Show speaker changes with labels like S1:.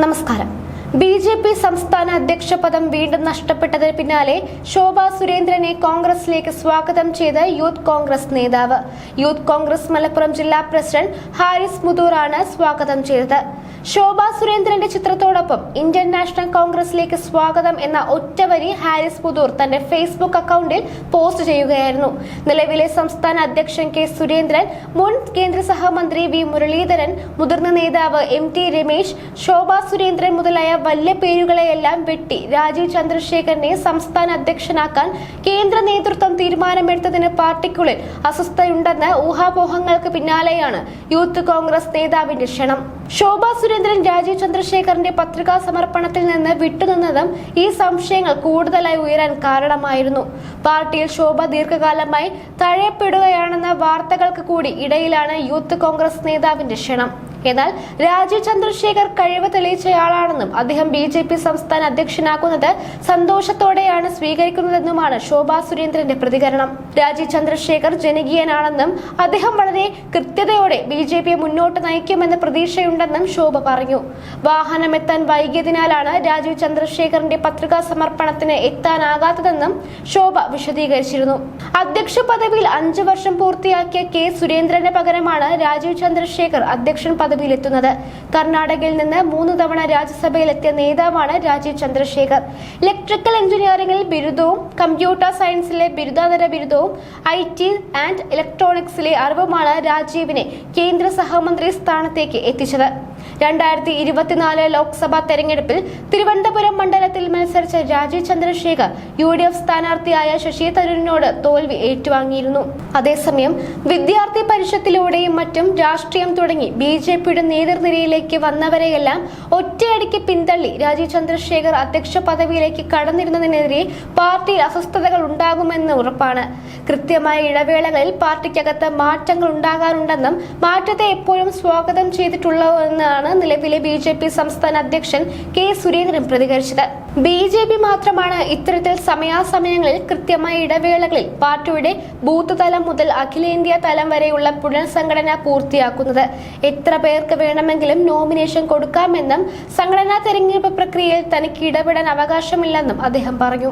S1: നമസ്കാരം B J P സംസ്ഥാന അധ്യക്ഷ പദം വീണ്ടും നഷ്ടപ്പെട്ടതിന് പിന്നാലെ ശോഭ സുരേന്ദ്രനെ കോൺഗ്രസിലേക്ക് സ്വാഗതം ചെയ്ത് യൂത്ത് കോൺഗ്രസ് നേതാവ്. യൂത്ത് കോൺഗ്രസ് മലപ്പുറം ജില്ലാ പ്രസിഡന്റ് ഹാരിസ് മുതൂറാണ് സ്വാഗതം ചെയ്തത്. ശോഭ സുരേന്ദ്രന്റെ ചിത്രത്തോടൊപ്പം ഇന്ത്യൻ നാഷണൽ കോൺഗ്രസിലേക്ക് സ്വാഗതം എന്ന ഒറ്റവരി ഹാരിസ് മുതൂർ തന്റെ ഫേസ്ബുക്ക് അക്കൗണ്ടിൽ പോസ്റ്റ് ചെയ്യുകയായിരുന്നു. നിലവിലെ സംസ്ഥാന അധ്യക്ഷൻ കെ സുരേന്ദ്രൻ മുൻ കേന്ദ്ര സഹമന്ത്രി വി മുരളീധരൻ മുതിർന്ന നേതാവ് എം ടി രമേശ് ശോഭ സുരേന്ദ്രൻ മുതലായ വലിയ പേരുകളെയെല്ലാം വെട്ടി രാജീവ് ചന്ദ്രശേഖരനെ സംസ്ഥാന അധ്യക്ഷനാക്കാൻ കേന്ദ്ര നേതൃത്വം തീരുമാനമെടുത്തതിന് പാർട്ടിക്കുള്ളിൽ അസ്വസ്ഥയുണ്ടെന്ന് ഊഹാപോഹങ്ങൾക്ക് പിന്നാലെയാണ് യൂത്ത് കോൺഗ്രസ് നേതാവിന്റെ ക്ഷണം. ശോഭ സുരേന്ദ്രൻ രാജീവ് ചന്ദ്രശേഖറിന്റെ പത്രികാ സമർപ്പണത്തിൽ നിന്ന് വിട്ടുനിന്നതും ഈ സംശയങ്ങൾ കൂടുതലായി ഉയരാൻ കാരണമായിരുന്നു. പാർട്ടിയിൽ ശോഭ ദീർഘകാലമായി തഴയപ്പെടുകയാണെന്ന വാർത്തകൾക്ക് കൂടി ഇടയിലാണ് യൂത്ത് കോൺഗ്രസ് നേതാവിന്റെ ക്ഷണം. എന്നാൽ രാജീവ് ചന്ദ്രശേഖർ കഴിവ് തെളിയിച്ചയാളാണെന്നും അദ്ദേഹം ബി ജെ പി സംസ്ഥാന അധ്യക്ഷനാക്കുന്നത് സന്തോഷത്തോടെയാണ് സ്വീകരിക്കുന്നതെന്നുമാണ് ശോഭാ സുരേന്ദ്രന്റെ പ്രതികരണം. രാജീവ് ചന്ദ്രശേഖർ ജനകീയനാണെന്നും അദ്ദേഹം വളരെ കൃത്യതയോടെ ബി ജെ പിയെ മുന്നോട്ട് നയിക്കുമെന്ന പ്രതീക്ഷയുണ്ടെന്നും ശോഭ പറഞ്ഞു. വാഹനമെത്താൻ വൈകിയതിനാലാണ് രാജീവ് ചന്ദ്രശേഖറിന്റെ പത്രികാ സമർപ്പണത്തിന് എത്താനാകാത്തതെന്നും ശോഭ വിശദീകരിച്ചിരുന്നു. അധ്യക്ഷ പദവിയിൽ അഞ്ചു വർഷം പൂർത്തിയാക്കിയ കെ സുരേന്ദ്രന് പകരമാണ് രാജീവ് ചന്ദ്രശേഖർ അധ്യക്ഷൻ പദവിയിലെത്തുന്നത്. കർണാടകയിൽ നിന്ന് മൂന്ന് തവണ രാജ്യസഭയിലെത്തിയ നേതാവാണ് രാജീവ് ചന്ദ്രശേഖർ. ഇലക്ട്രിക്കൽ എഞ്ചിനീയറിംഗിൽ ബിരുദവും കമ്പ്യൂട്ടർ സയൻസിലെ ബിരുദാനന്തര ബിരുദവും ഐ ടി ആൻഡ് ഇലക്ട്രോണിക്സിലെ അറിവുമാണ് രാജീവിനെ കേന്ദ്ര സഹമന്ത്രി സ്ഥാനത്തേക്ക് എത്തിച്ചത്. രണ്ടായിരത്തി ഇരുപത്തിനാല് ലോക്സഭാ തെരഞ്ഞെടുപ്പിൽ തിരുവനന്തപുരം മണ്ഡലത്തിൽ മത്സരിച്ച Rajeev Chandrasekhar U D F സ്ഥാനാർത്ഥിയായ Shashi തരൂരിനോട് തോൽവി ഏറ്റുവാങ്ങിയിരുന്നു. അതേസമയം വിദ്യാർത്ഥി പരിഷത്തിലൂടെയും മറ്റും രാഷ്ട്രീയം തുടങ്ങി ബി ജെ പിയുടെ നേതൃനിരയിലേക്ക് വന്നവരെയെല്ലാം ഒറ്റയടിക്ക് പിന്തള്ളി രാജീവ് ചന്ദ്രശേഖർ അധ്യക്ഷ പദവിയിലേക്ക് കടന്നിരുന്നതിനെതിരെ പാർട്ടിയിൽ അസ്വസ്ഥതകൾ ഉണ്ടാകുമെന്ന് ഉറപ്പാണ്. കൃത്യമായ ഇടവേളകളിൽ പാർട്ടിക്കകത്ത് മാറ്റങ്ങൾ ഉണ്ടാകാറുണ്ടെന്നും മാറ്റത്തെ എപ്പോഴും സ്വാഗതം ചെയ്തിട്ടുള്ളതെന്നാണ് നിലവിലെ ബി ജെ പി സംസ്ഥാന അധ്യക്ഷൻ കെ സുരേന്ദ്രൻ പ്രതികരിച്ചത്. ബി ജെ പി മാത്രമാണ് ഇത്തരത്തിൽ സമയാസമയങ്ങളിൽ കൃത്യമായ ഇടവേളകളിൽ പാർട്ടിയുടെ ബൂത്ത് തലം മുതൽ അഖിലേന്ത്യാ തലം വരെയുള്ള പുനഃസംഘടന പൂർത്തിയാക്കുന്നത്. എത്ര പേർക്ക് വേണമെങ്കിലും നോമിനേഷൻ കൊടുക്കാമെന്നും സംഘടനാ തെരഞ്ഞെടുപ്പ് പ്രക്രിയയിൽ തനിക്ക് ഇടപെടാൻ അവകാശമില്ലെന്നും അദ്ദേഹം പറഞ്ഞു.